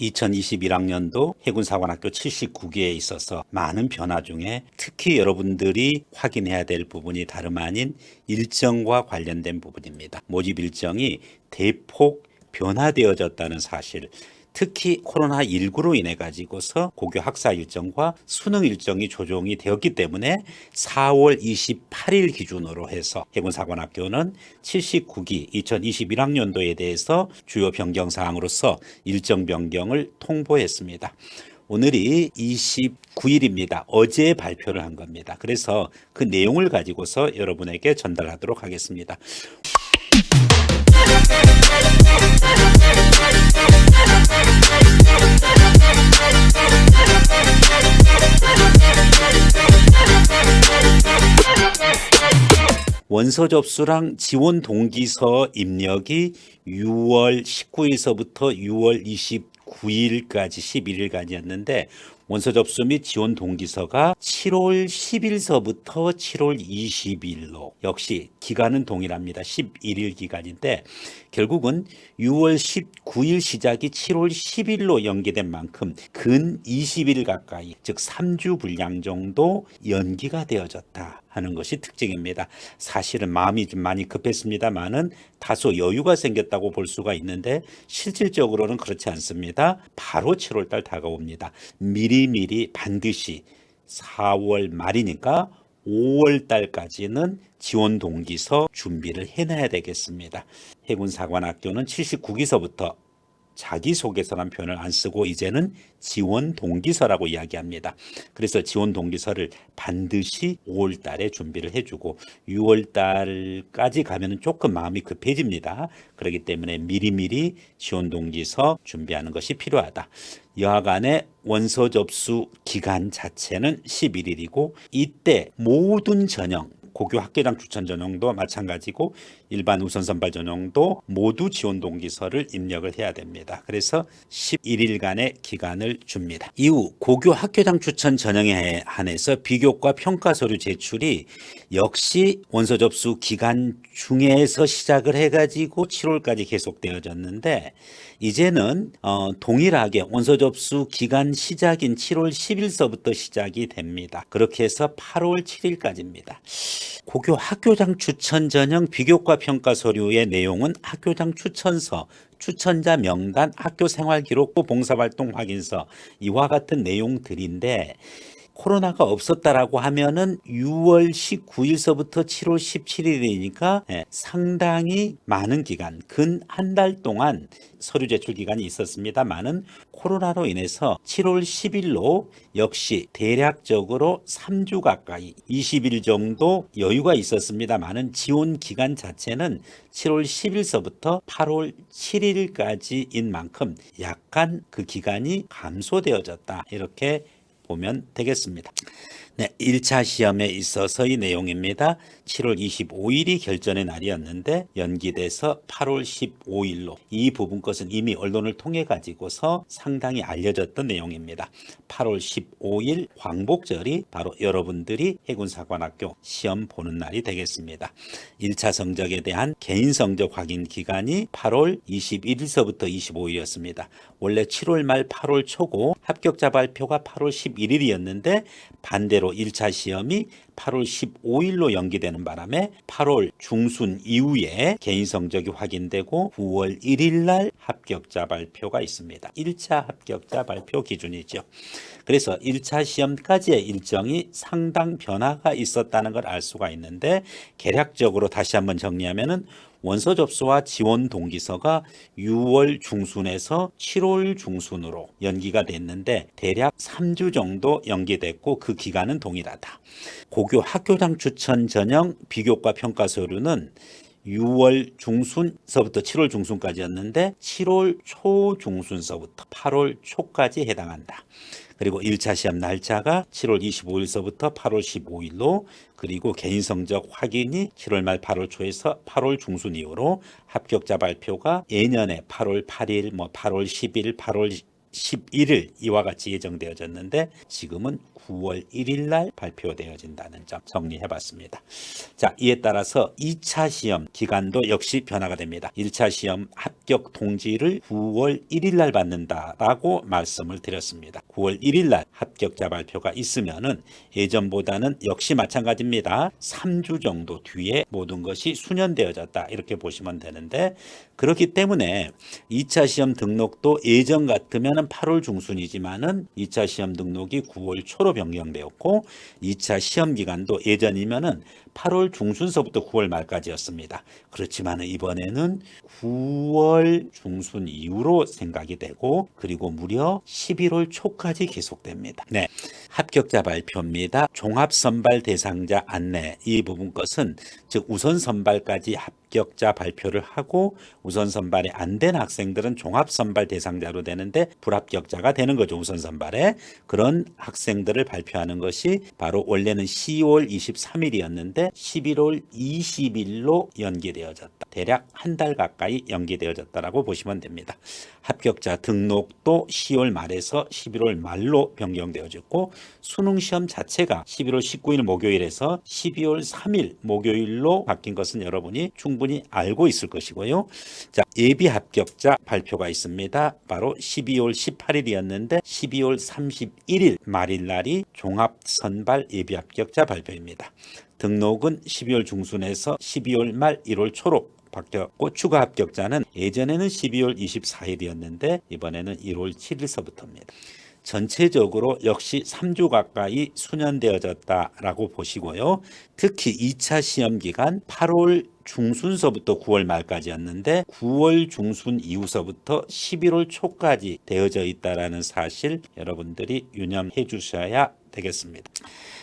2021학년도 해군사관학교 79기에 있어서 많은 변화 중에 특히 여러분들이 확인해야 될 부분이 다름 아닌 일정과 관련된 부분입니다. 모집 일정이 대폭 변화되어졌다는 사실. 특히 코로나19로 인해 가지고서 고교 학사 일정과 수능 일정이 조정이 되었기 때문에 4월 28일 기준으로 해서 해군사관학교는 79기 2021학년도에 대해서 주요 변경 사항으로서 일정 변경을 통보했습니다. 오늘이 29일입니다. 어제 발표를 한 겁니다. 그래서 그 내용을 가지고서 여러분에게 전달하도록 하겠습니다. 원서 접수랑 지원 동기서 입력이 6월 19일서부터 6월 29일까지 11일까지였는데 원서 접수 및 지원 동기서가 7월 10일서부터 7월 20일로 역시 기간은 동일합니다. 11일 기간인데 결국은 6월 19일 시작이 7월 10일로 연기된 만큼 근 20일 가까이 즉 3주 분량 정도 연기가 되어졌다 하는 것이 특징입니다. 사실은 마음이 좀 많이 급했습니다만은 다소 여유가 생겼다고 볼 수가 있는데 실질적으로는 그렇지 않습니다. 바로 7월 달 다가옵니다. 미리미리 반드시 4월 말이니까 5월 달까지는 지원 동기서 준비를 해놔야 되겠습니다. 해군 사관학교는 79기서부터 자기소개서란 표현을 안 쓰고 이제는 지원 동기서라고 이야기합니다. 그래서 지원 동기서를 반드시 5월 달에 준비를 해주고 6월 달까지 가면은 조금 마음이 급해집니다. 그렇기 때문에 미리미리 지원 동기서 준비하는 것이 필요하다. 여하간의 원서 접수 기간 자체는 11일이고 이때 모든 전형 고교 학교장 추천 전형도 마찬가지고 일반 우선 선발 전형도 모두 지원 동기서를 입력을 해야 됩니다. 그래서 11일간의 기간을 줍니다. 이후 고교 학교장 추천 전형에 한해서 비교과 평가 서류 제출이 역시 원서 접수 기간 중에서 시작을 해가지고 7월까지 계속되어졌는데 이제는 어, 동일하게 원서 접수 기간 시작인 7월 10일서부터 시작이 됩니다. 그렇게 해서 8월 7일까지입니다. 고교 학교장 추천 전형 비교과 평가 서류의 내용은 학교장 추천서, 추천자 명단, 학교 생활 기록부 봉사활동 확인서 이와 같은 내용들인데 코로나가 없었다라고 하면은 6월 19일서부터 7월 17일이니까 예, 상당히 많은 기간, 근 한 달 동안 서류 제출 기간이 있었습니다만은 코로나로 인해서 7월 10일로 역시 대략적으로 3주 가까이 20일 정도 여유가 있었습니다만은 지원 기간 자체는 7월 10일서부터 8월 7일까지인 만큼 약간 그 기간이 감소되어졌다. 이렇게 보면 되겠습니다. 네, 1차 시험에 있어서의 내용입니다. 7월 25일이 결전의 날이었는데 연기돼서 8월 15일로 이 부분 것은 이미 언론을 통해 가지고서 상당히 알려졌던 내용입니다. 8월 15일 광복절이 바로 여러분들이 해군사관학교 시험 보는 날이 되겠습니다. 1차 성적에 대한 개인 성적 확인 기간이 8월 21일서부터 25일이었습니다. 원래 7월 말 8월 초고 합격자 발표가 8월 11일이었는데 반대 로 1차 시험이 8월 15일로 연기되는 바람에 8월 중순 이후에 개인 성적이 확인되고 9월 1일 날 합격자 발표가 있습니다. 1차 합격자 발표 기준이죠. 그래서 1차 시험까지의 일정이 상당 변화가 있었다는 걸 알 수가 있는데 개략적으로 다시 한번 정리하면은 원서 접수와 지원 동기서가 6월 중순에서 7월 중순으로 연기가 됐는데 대략 3주 정도 연기됐고 그 기간은 동일하다. 고교 학교장 추천 전형 비교과 평가 서류는 6월 중순서부터 7월 중순까지였는데 7월 초 중순서부터 8월 초까지 해당한다. 그리고 1차 시험 날짜가 7월 25일서부터 8월 15일로 그리고 개인 성적 확인이 7월 말 8월 초에서 8월 중순 이후로 합격자 발표가 예년에 8월 8일, 뭐 8월 10일, 8월 11일 이와 같이 예정되어졌는데 지금은 9월 1일 날 발표되어진다는 점 정리해 봤습니다. 자, 이에 따라서 2차 시험 기간도 역시 변화가 됩니다. 1차 시험 합격 통지를 9월 1일 날 받는다라고 말씀을 드렸습니다. 9월 1일 날 합격자 발표가 있으면은 예전보다는 역시 마찬가지입니다. 3주 정도 뒤에 모든 것이 수년되어졌다. 이렇게 보시면 되는데 그렇기 때문에 2차 시험 등록도 예전 같으면 8월 중순이지만은 2차 시험 등록이 9월 초로 변경되었고 2차 시험 기간도 예전이면은 8월 중순서부터 9월 말까지였습니다. 그렇지만 이번에는 9월 중순 이후로 생각이 되고 그리고 무려 11월 초까지 계속됩니다. 네. 합격자 발표입니다. 종합 선발 대상자 안내 이 부분 것은 즉 우선 선발까지 합 격자 발표를 하고 우선 선발이 안 된 학생들은 종합 선발 대상자로 되는데 불합격자가 되는 거죠. 우선 선발에 그런 학생들을 발표하는 것이 바로 원래는 10월 23일이었는데 11월 20일로 연기되어졌다. 대략 한 달 가까이 연기되어졌다라고 보시면 됩니다. 합격자 등록도 10월 말에서 11월 말로 변경되어졌고 수능 시험 자체가 11월 19일 목요일에서 12월 3일 목요일로 바뀐 것은 여러분이 충분히 알고 있을 것이고요. 자, 예비 합격자 발표가 있습니다. 바로 12월 18일이었는데 12월 31일 말일 날이 종합 선발 예비 합격자 발표입니다. 등록은 12월 중순에서 12월 말 1월 초로 바뀌었고 추가 합격자는 예전에는 12월 24일이었는데 이번에는 1월 7일서부터입니다. 전체적으로 역시 3주 가까이 수년되어졌다라고 보시고요. 특히 2차 시험 기간 8월 중순서부터 9월 말까지였는데 9월 중순 이후서부터 11월 초까지 되어져 있다라는 사실 여러분들이 유념해 주셔야 되겠습니다.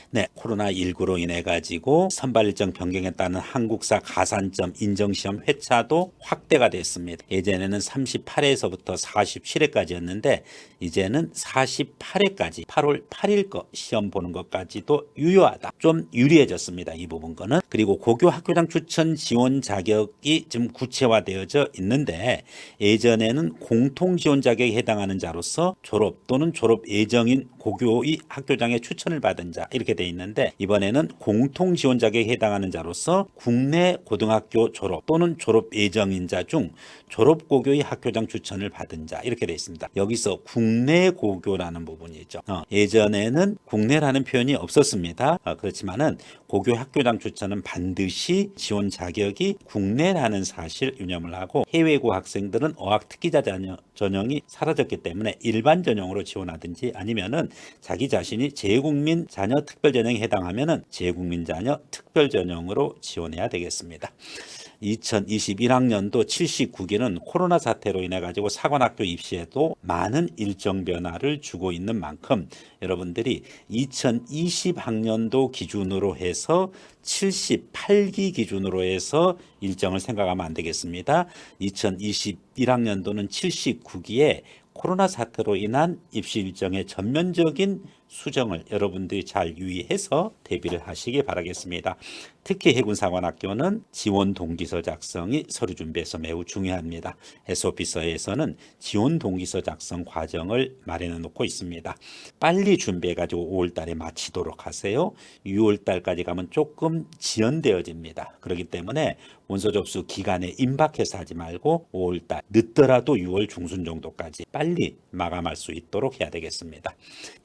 네, 코로나19로 인해 가지고 선발 일정 변경했다는 한국사 가산점 인정시험 회차도 확대가 됐습니다. 예전에는 38회에서부터 47회까지였는데 이제는 48회까지 8월 8일 거 시험 보는 것까지도 유효하다. 좀 유리해졌습니다. 이 부분 거는. 그리고 고교 학교장 추천 지원 자격이 지금 구체화되어져 있는데 예전에는 공통 지원 자격에 해당하는 자로서 졸업 또는 졸업 예정인 고교의 학교장의 추천을 받은 자 이렇게 돼 있는데 이번에는 공통 지원 자격에 해당하는 자로서 국내 고등학교 졸업 또는 졸업 예정인 자 중 졸업 고교의 학교장 추천을 받은 자 이렇게 돼 있습니다. 여기서 국내 고교라는 부분이죠. 어, 예전에는 국내라는 표현이 없었습니다. 어, 그렇지만은 고교 학교장 추천은 반드시 지원 자격이 국내라는 사실 유념을 하고 해외고 학생들은 어학 특기자 전형, 전형이 사라졌기 때문에 일반 전형으로 지원하든지 아니면은 자기 자신이 재국민 자녀 특별 전형에 해당하면은 재국민 자녀 특별 전형으로 지원해야 되겠습니다. 2021학년도 79기는 코로나 사태로 인해 가지고 사관학교 입시에도 많은 일정 변화를 주고 있는 만큼 여러분들이 2020학년도 기준으로 해서 78기 기준으로 해서 일정을 생각하면 안 되겠습니다. 2021학년도는 79기에 코로나 사태로 인한 입시 일정의 전면적인 수정을 여러분들이 잘 유의해서 대비를 하시기 바라겠습니다. 특히 해군사관학교는 지원 동기서 작성이 서류 준비에서 매우 중요합니다. SOP서에서는 지원 동기서 작성 과정을 마련해 놓고 있습니다. 빨리 준비해 가지고 5월 달에 마치도록 하세요. 6월 달까지 가면 조금 지연되어집니다. 그렇기 때문에 원서 접수 기간에 임박해서 하지 말고 5월 달 늦더라도 6월 중순 정도까지 빨리 마감할 수 있도록 해야 되겠습니다.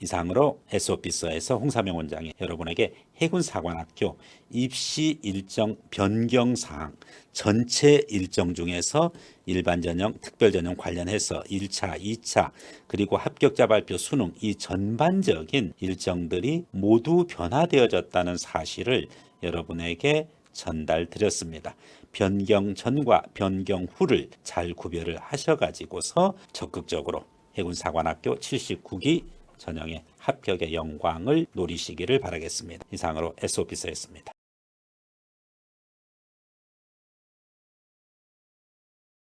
이상으 로 SOP서에서 홍사명 원장이 여러분에게 해군 사관학교 입시 일정 변경 사항 전체 일정 중에서 일반 전형, 특별 전형 관련해서 1차, 2차 그리고 합격자 발표 수능 이 전반적인 일정들이 모두 변화되어졌다는 사실을 여러분에게 전달드렸습니다. 변경 전과 변경 후를 잘 구별을 하셔가지고서 적극적으로 해군사관학교 79기 전형의 합격의 영광을 노리시기를 바라겠습니다. 이상으로 SOP서였습니다.